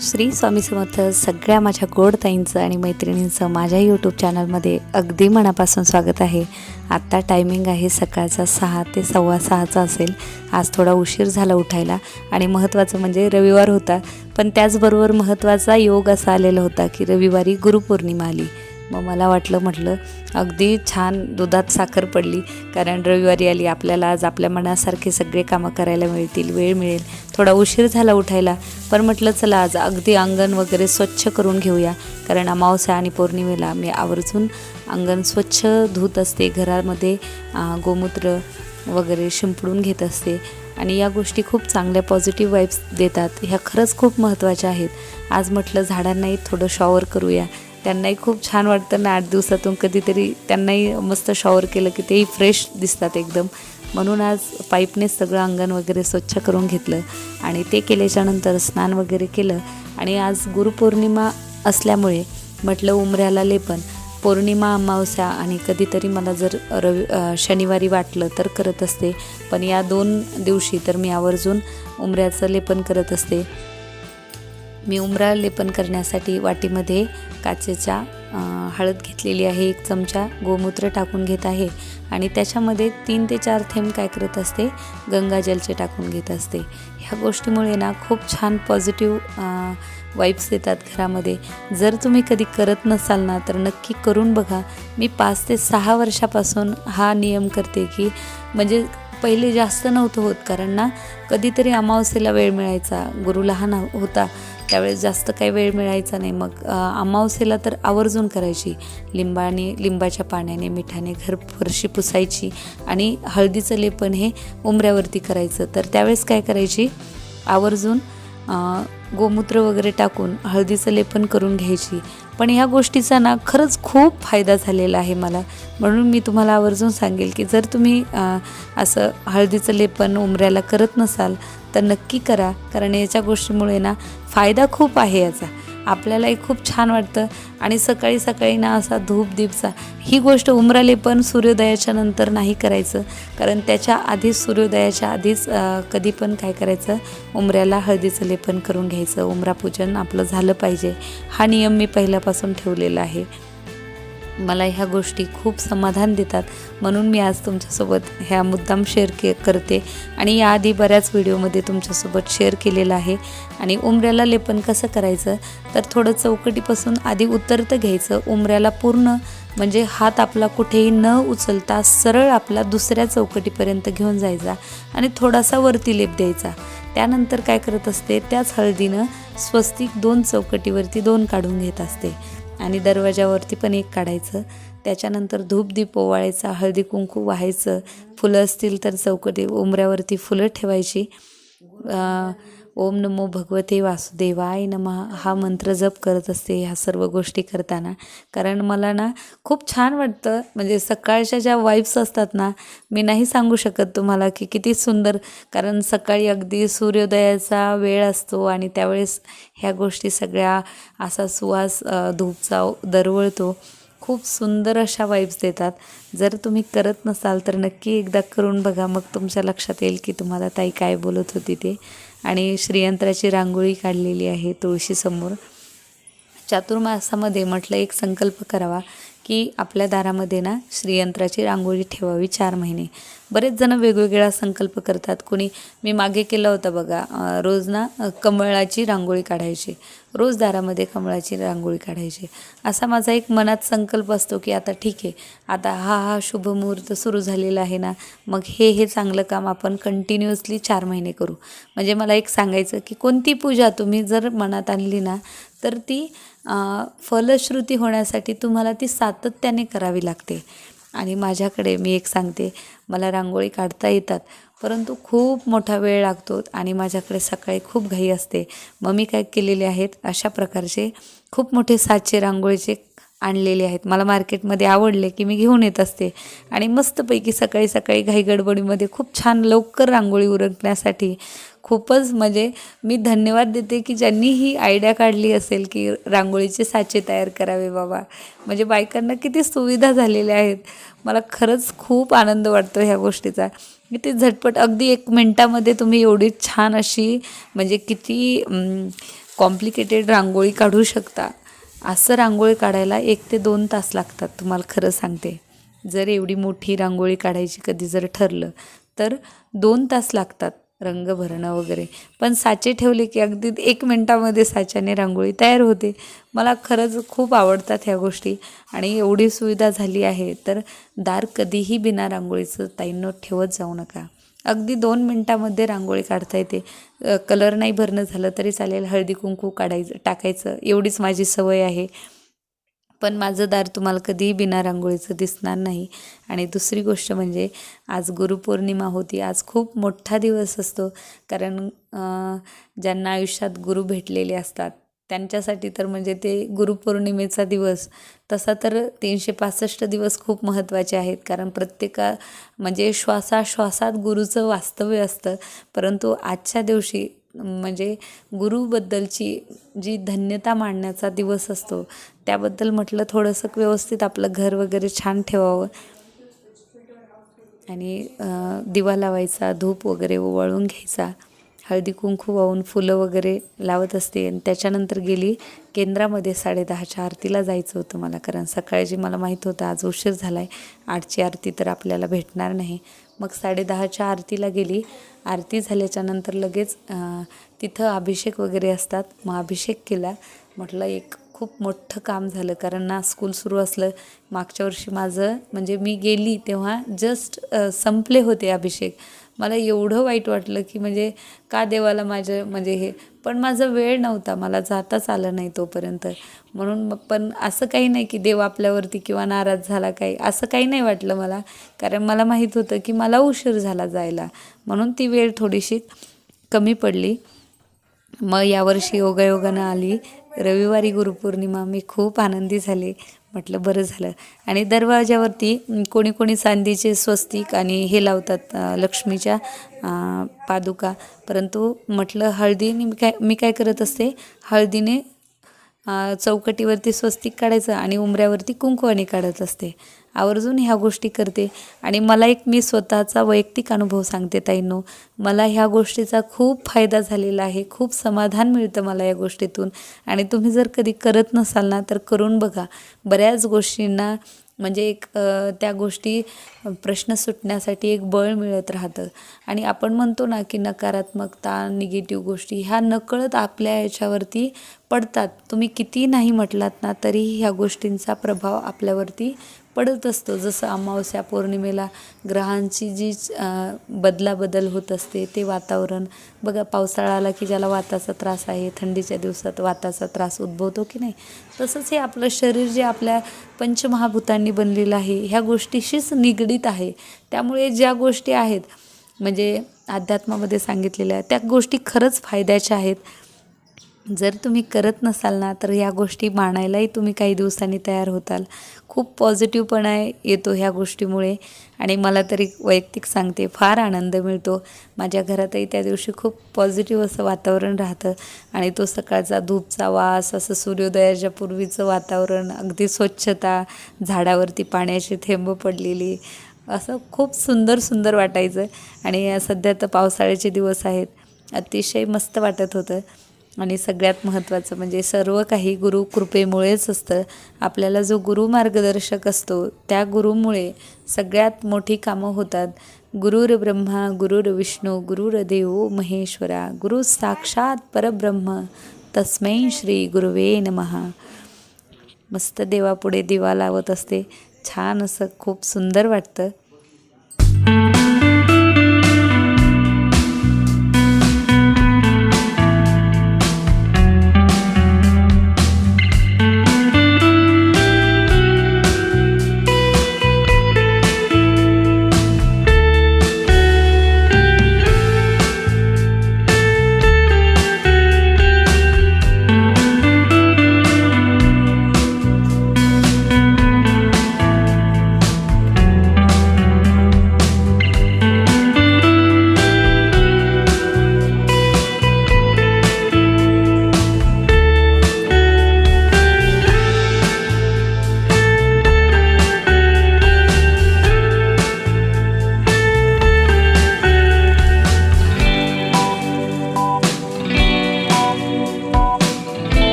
श्री स्वामी समर्थ सगळ्या माझ्या गोड ताईंचं आणि मैत्रिणींचं माझ्या यूट्यूब चॅनलमध्ये अगदी मनापासून स्वागत आहे. आत्ता टायमिंग आहे सकाळचा सहा ते सव्वा सहाचा असेल. आज थोडा उशीर झाला उठायला आणि महत्त्वाचं म्हणजे रविवार होता. पण त्याचबरोबर महत्त्वाचा योग असा आलेला होता की रविवारी गुरुपौर्णिमा आली. मग मला वाटलं म्हटलं अगदी छान दुधात साखर पडली. कारण रविवारी आली आपल्याला आज आपल्या मनासारखे सगळे कामं करायला मिळतील वेळ मिळेल. थोडा उशीर झाला उठायला पण म्हटलं चला आज अगदी अंगण वगैरे स्वच्छ करून घेऊया. कारण अमावस्या आणि पौर्णिमेला मी आवर्जून अंगण स्वच्छ धुत असते. घरामध्ये गोमूत्र वगैरे शिंपडून घेत असते. आणि या गोष्टी खूप चांगल्या पॉझिटिव्ह वाईब्स देतात. ह्या खरंच खूप महत्त्वाच्या आहेत. आज म्हटलं झाडांनाही थोडं शॉवर करूया. त्यांनाही खूप छान वाटतं ना आठ दिवसातून कधीतरी त्यांनाही मस्त शॉवर केलं की तेही फ्रेश दिसतात एकदम. म्हणून आज पाईपने सगळं अंगण वगैरे स्वच्छ करून घेतलं आणि ते केल्याच्यानंतर स्नान वगैरे केलं. आणि आज गुरुपौर्णिमा असल्यामुळे म्हटलं उमऱ्याला लेपन पौर्णिमा अमावस्या आणि कधीतरी मला जर रवि शनिवारी वाटलं तर करत असते. पण या दोन दिवशी तर मी आवर्जून उमऱ्याचं लेपन करत असते. मी उमरा लेपन करण्यासाठी वाटीमध्ये काचेच्या हळद घेतलेली आहे. एक चमचा गोमूत्र टाकून घेत आहे आणि त्याच्यामध्ये तीन ते चार थेंब काय करत असते? गंगाजलचे टाकून घेत असते. ह्या गोष्टीमुळे ना खूप छान पॉझिटिव्ह वाईब्स येतात घरामध्ये. जर तुम्ही कधी करत नसाल ना तर नक्की करून बघा. मी पाच ते सहा वर्षापासून हा नियम करते की म्हणजे पहिले जास्त नव्हतं होत. कारण ना कधीतरी अमावस्येला वेळ मिळायचा. गुरु लहान होता. त्यावेळेस जास्त काही वेळ मिळायचा नाही. मग अमावस्येला तर आवर्जून करायची. लिंबाने लिंबाच्या पाण्याने मिठाने घर फरशी पुसायची आणि हळदीचं लेपन हे उमऱ्यावरती करायचं. तर त्यावेळेस काय करायची? आवर्जून गोमूत्र वगैरे टाकून हळदीचं लेपन करून घ्यायची. पण ह्या गोष्टीचा ना खरंच खूप फायदा झालेला आहे मला. म्हणून मी तुम्हाला आवर्जून सांगेल की जर तुम्ही असं हळदीचं लेपन उमऱ्याला करत नसाल तर नक्की करा. कारण याच्या गोष्टीमुळे ना फायदा खूप आहे याचा. आपल्यालाही खूप छान वाटतं. आणि सकाळी सकाळी ना असा धूप दीपचा ही गोष्ट उमरा पण सूर्योदयाच्या नंतर नाही करायचं. कारण त्याच्या आधीच सूर्योदयाच्या आधीच कधी पण काय करायचं? उमऱ्याला हळदीचं लेपन करून घ्यायचं. उमरापूजन आपलं झालं पाहिजे. हा नियम मी पहिल्यापासून ठेवलेला आहे. मला ह्या गोष्टी खूप समाधान देतात. म्हणून मी आज तुमच्यासोबत ह्या मुद्दाम शेअर के करते. आणि याआधी बऱ्याच व्हिडिओमध्ये तुमच्यासोबत शेअर केलेलं आहे. आणि उमऱ्याला लेपन कसं करायचं? तर थोडं चौकटीपासून आधी उतरतं घ्यायचं. उमऱ्याला पूर्ण म्हणजे हात आपला कुठेही न उचलता सरळ आपला दुसऱ्या चौकटीपर्यंत घेऊन जायचा आणि थोडासा वरती लेप द्यायचा. त्यानंतर काय करत असते? त्याच हळदीनं स्वस्तिक दोन चौकटीवरती दोन काढून घेत असते. आणि दरवाजावरती पण एक काढायचं. त्याच्यानंतर धूपदीप ओवाळायचा हळदी कुंकू व्हायचं फुलं असतील तर चौकटी उमऱ्यावरती फुलं ठेवायची. ओम नमो भगवते वासुदेवाय नमः. हा मंत्र जप करत असते ह्या सर्व गोष्टी करताना. कारण मला ना खूप छान वाटतं म्हणजे सकाळच्या ज्या वाईब्स असतात ना मी नाही सांगू शकत तुम्हाला की किती सुंदर. कारण सकाळी अगदी सूर्योदयाचा वेळ असतो आणि त्यावेळेस ह्या गोष्टी सगळ्या असा सुवास धूपचा दरवळतो. खूप सुंदर अशा वाईब्स देतात. जर तुम्ही करत नसाल तर नक्की एकदा करून बघा. मग तुमच्या लक्षात येईल की तुम्हाला ताई काय बोलत होती ते. आणि श्रीयंत्राची रांगोळी काढलेली आहे तुळशीसमोर. चातुर्मासामध्ये म्हटलं एक संकल्प करावा. की आपल्या दारामध्ये ना श्रीयंत्राची रांगोळी ठेवावी चार महिने. बरेच जण वेगवेगळा संकल्प करतात. कोणी मी मागे केला होता बघा रोज ना कमळाची रांगोळी काढायची. रोज दारामध्ये कमळाची रांगोळी काढायची. असा माझा एक मनात संकल्प असतो की आता ठीक आहे. आता हा हा शुभ मुहूर्त सुरू झालेला आहे ना मग हे हे चांगलं काम आपण कंटिन्युअसली चार महिने करू. म्हणजे मला एक सांगायचं की कोणती पूजा तुम्ही जर मनात आणली ना तर ती फलश्रुती होण्यासाठी तुम्हाला ती सातत्याने करावी लागते. आणि माझ्याकडे मी एक सांगते मला रांगोळी काढता येतात परंतु खूप मोठा वेळ लागतो आणि माझ्याकडे सकाळी खूप घाई असते. मग मी काय केलेले आहेत अशा प्रकारचे खूप मोठे सातशे रांगोळीचे आणलेले आहेत. मला मार्केटमध्ये आवडले की मी घेऊन येत असते. आणि मस्तपैकी सकाळी सकाळी घाई गडबडीमध्ये खूप छान लवकर रांगोळी उरकण्यासाठी खूपच म्हणजे मी धन्यवाद देते की ज्यांनी ही आयडिया काढली असेल की रांगोळीचे साचे तयार करावे बाबा. म्हणजे बायकांना किती सुविधा झालेल्या आहेत. मला खरंच खूप आनंद वाटतो ह्या गोष्टीचा. मी ते झटपट अगदी एक मिनटामध्ये तुम्ही एवढी छान अशी म्हणजे किती कॉम्प्लिकेटेड रांगोळी काढू शकता. असं रांगोळी काढायला एक ते दोन तास लागतात तुम्हाला खरं सांगते. जर एवढी मोठी रांगोळी काढायची कधी जर ठरलं तर दोन तास लागतात. रंग भरणं वगैरे. पण साचे ठेवले की अगदी एक मिनटामध्ये साच्याने रांगोळी तयार होते. मला खरंच खूप आवडतात ह्या गोष्टी. आणि एवढी सुविधा झाली आहे तर दार कधीही बिना रांगोळीचं ताईंनो ठेवत जाऊ नका. अगदी दोन मिनटामध्ये रांगोळी काढता येते. कलर नाही भरणं झालं तरी चालेल. हळदी कुंकू काढायचं टाकायचं. एवढीच माझी सवय आहे. पण माझं दार तुम्हाला कधीही बिना रांगोळीचं दिसणार नाही. आणि दुसरी गोष्ट म्हणजे आज गुरुपौर्णिमा होती. आज खूप मोठा दिवस असतो. कारण ज्यांना आयुष्यात गुरु भेटलेले असतात त्यांच्यासाठी तर म्हणजे ते गुरुपौर्णिमेचा दिवस. तसा तर तीनशे पासष्ट दिवस खूप महत्त्वाचे आहेत. कारण प्रत्येका म्हणजे श्वासाश्वासात गुरुचं वास्तव्य असतं. परंतु आजच्या दिवशी म्हणजे गुरुबद्दलची जी धन्यता मांडण्याचा दिवस असतो त्याबद्दल म्हटलं थोडंसं व्यवस्थित आपलं घर वगैरे छान ठेवावं. आणि दिवा लावायचा धूप वगैरे ओवाळून घ्यायचा. हळदी कुंकू वाहून फुलं वगैरे लावत असते. आणि त्याच्यानंतर गेली केंद्रामध्ये साडेदहाच्या आरतीला जायचं होतं मला कारण सकाळची मला माहीत होतं आज उशीर झाला आहे आठची आरती तर आपल्याला भेटणार नाही. मग साडेदहाच्या आरतीला गेली. आरती झाल्याच्यानंतर लगेच तिथं अभिषेक वगैरे असतात. मग अभिषेक केला. म्हटलं एक खूप मोठं काम झालं कारण ना स्कूल सुरू असलं मागच्या वर्षी माझं म्हणजे मी गेली तेव्हा जस्ट संपले होते अभिषेक. मला एवढं वाईट वाटलं की म्हणजे का देवाला माझं म्हणजे हे पण माझा वेळ नव्हता मला जाताच आलं नाही तोपर्यंत. म्हणून मग पण असं काही नाही की देव आपल्यावरती किंवा नाराज झाला काही असं काही नाही वाटलं मला. कारण मला माहीत होतं की मला उशीर झाला जायला. म्हणून ती वेळ थोडीशी कमी पडली. मग यावर्षी योगायोगानं आली. रविवारी गुरुपौर्णिमा मी खूप आनंदी झाले. म्हटलं बरं झालं. आणि दरवाजावरती कोणी कोणी चांदीचे स्वस्तिक आणि हे लावतात लक्ष्मीच्या पादुका. परंतु म्हटलं हळदीने मी काय मी काय करत असते हळदीने चौकटीवरती स्वस्तिक काढायचं आणि उमऱ्यावरती कुंकवाने काढत असते. आवर्जून ह्या गोष्टी करते. आणि मला एक मी स्वतःचा वैयक्तिक अनुभव सांगते ताईंनो. मला ह्या गोष्टीचा खूप फायदा झालेला आहे. खूप समाधान मिळतं मला या गोष्टीतून. आणि तुम्ही जर कधी करत नसाल ना तर करून बघा. बऱ्याच गोष्टींना म्हणजे एक त्या गोष्टी प्रश्न सुटण्यासाठी एक बळ मिळत राहतं. आणि आपण म्हणतो ना की नकारात्मकता निगेटिव्ह गोष्टी ह्या नकळत आपल्या याच्यावरती पडतात. तुम्ही किती नाही म्हटलात ना तरीही ह्या गोष्टींचा प्रभाव आपल्यावरती पडत असतो. जसं अमावस्या पौर्णिमेला ग्रहांची जी बदलाबदल होत असते ते वातावरण. बघा पावसाळा आला की ज्याला वाताचा त्रास आहे थंडीच्या दिवसात वाताचा त्रास उद्भवतो की नाही? तसंच हे आपलं शरीर जे आपल्या पंचमहाभूतांनी बनलेलं आहे ह्या गोष्टीशीच निगडीत आहे. त्यामुळे ज्या गोष्टी आहेत म्हणजे अध्यात्मामध्ये सांगितलेल्या त्या गोष्टी खरंच फायद्याच्या आहेत. जर तुम्ही करत नसाल ना तर ह्या गोष्टी मानायलाही तुम्ही काही दिवसांनी तयार होताल. खूप पॉझिटिव्हपणा येतो ह्या गोष्टीमुळे. आणि मला तरी वैयक्तिक सांगते फार आनंद मिळतो. माझ्या घरातही त्या दिवशी खूप पॉझिटिव्ह असं वातावरण राहतं. आणि तो सकाळचा धूपचा वास असं सूर्योदयाच्या पूर्वीचं वातावरण अगदी स्वच्छता झाडावरती पाण्याची थेंब पडलेली असं खूप सुंदर सुंदर वाटायचं. आणि सध्या तर पावसाळ्याचे दिवस आहेत. अतिशय मस्त वाटत होतं. आणि सगळ्यात महत्त्वाचं म्हणजे सर्व काही गुरु कृपेमुळेच असतं. आपल्याला जो गुरु मार्गदर्शक असतो त्या गुरुमुळे सगळ्यात मोठी कामं होतात. गुरुर ब्रह्मा गुरुर विष्णू गुरुर महेश्वरा गुरु साक्षात परब्रह्म. तस्मै श्री गुरुवे नमहा मस्त देवापुढे दिवा लावत असते. छान असं खूप सुंदर वाटतं.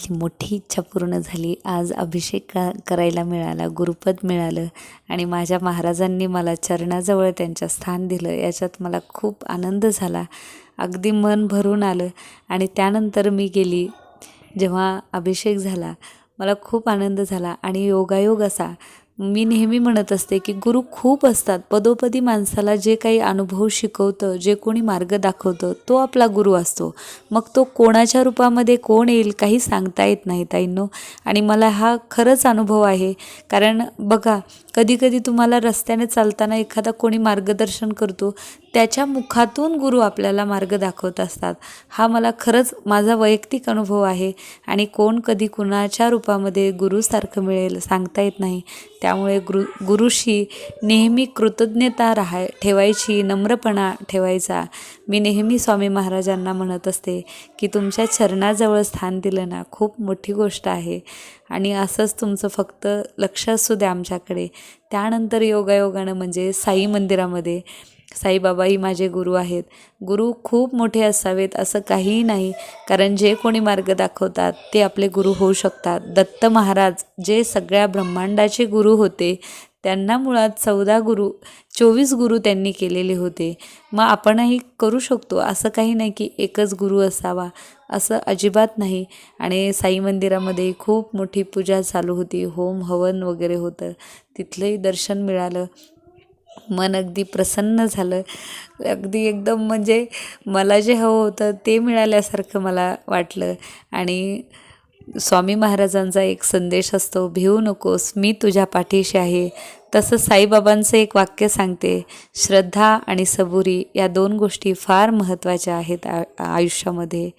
मनातली मोठी इच्छा पूर्ण झाली. आज अभिषेक का करायला मिळाला गुरुपद मिळालं आणि माझ्या महाराजांनी मला चरणाजवळ त्यांच्या स्थान दिलं. याच्यात मला खूप आनंद झाला. अगदी मन भरून आलं आणि त्यानंतर मी गेली. जेव्हा अभिषेक झाला मला खूप आनंद झाला आणि योगायोग असा मी नेहमी म्हणत असते की गुरु खूप असतात. पदोपदी माणसाला जे काही अनुभव शिकवतं जे कोणी मार्ग दाखवतं तो आपला गुरु असतो. मग तो कोणाच्या रूपामध्ये कोण येईल काही सांगता येत नाही ताईंनो. आणि मला हा खरंच अनुभव आहे. कारण बघा कधीकधी तुम्हाला रस्त्याने चालताना एखादा कोणी मार्गदर्शन करतो त्याच्या मुखातून गुरु आपल्याला मार्ग दाखवत असतात. हा मला खरंच माझा वैयक्तिक अनुभव आहे आणि कोण कधी कुणाच्या रूपामध्ये गुरुसारखं मिळेल सांगता येत नाही. त्यामुळे गुरु गुरुशी नेहमी कृतज्ञता राहाय ठेवायची नम्रपणा ठेवायचा. मी नेहमी स्वामी महाराजांना म्हणत असते की तुमच्या चरणाजवळ स्थान दिलं ना खूप मोठी गोष्ट आहे. आणि असंच तुमचं फक्त लक्ष असू द्या आमच्याकडे. त्यानंतर योगायोगानं म्हणजे साई मंदिरामध्ये साईबाबाही माझे गुरु आहेत. गुरु खूप मोठे असावेत असं काहीही नाही. कारण जे कोणी मार्ग दाखवतात ते आपले गुरु होऊ शकतात. दत्त महाराज जे सगळ्या ब्रह्मांडाचे गुरु होते त्यांना मुळात चौदा गुरु चोवीस गुरु त्यांनी केलेले होते. मग आपणही करू शकतो असं काही नाही की एकच गुरु असावा असं अजिबात नाही. आणि साई मंदिरामध्ये खूप मोठी पूजा चालू होती होम हवन वगैरे होतं. तिथलंही दर्शन मिळालं. मन अगदी प्रसन्न झालं. अगदी एकदम म्हणजे मला जे हवं होतं ते मिळाल्यासारखं मला वाटलं. आणि स्वामी महाराजांचा एक संदेश असतो भिवू नकोस मी तुझ्या पाठीशी आहे. तसं साईबाबांचं एक वाक्य सांगते श्रद्धा आणि सबुरी या दोन गोष्टी फार महत्त्वाच्या आहेत आ आयुष्यामध्ये.